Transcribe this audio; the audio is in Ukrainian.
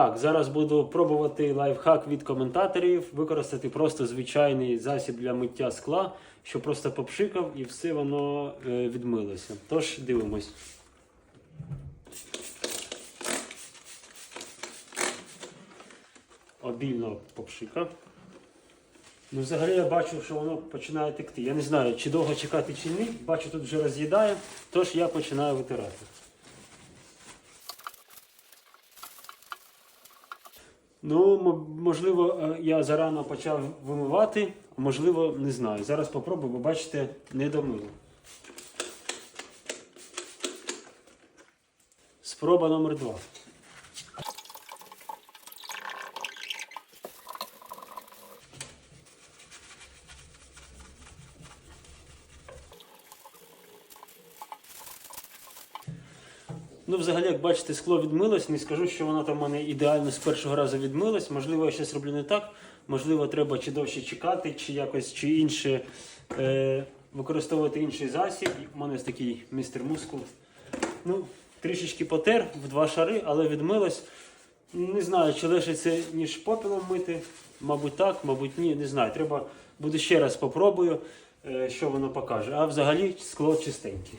Так, зараз буду пробувати лайфхак від коментаторів, використати просто звичайний засіб для миття скла, що просто попшикав і все воно е, відмилося. Тож дивимось. Обільно попшикав. Ну, взагалі я бачу, що воно починає текти. Я не знаю, чи довго чекати, чи ні. Бачу, тут вже роз'їдає, тож я починаю витирати. Ну, можливо, е, я зарано почав вимивати, можливо, не знаю. Зараз попробую, бо бачите, не домило. Спроба номер два. Ну, взагалі, як бачите, скло відмилось. Не скажу, що воно там в мене ідеально з першого разу відмилось. Можливо, я щось роблю не так. Можливо, треба чи довше чекати, чи якось чи інше е, використовувати інший засіб. У мене ось такий містер мускул. Ну, трішечки потер в два шари, але відмилось. Не знаю, чи легше це, ніж попілом мити. Мабуть, так, мабуть, ні. Не знаю. Треба буде ще раз попробую, е, що воно покаже. А взагалі скло чистеньке.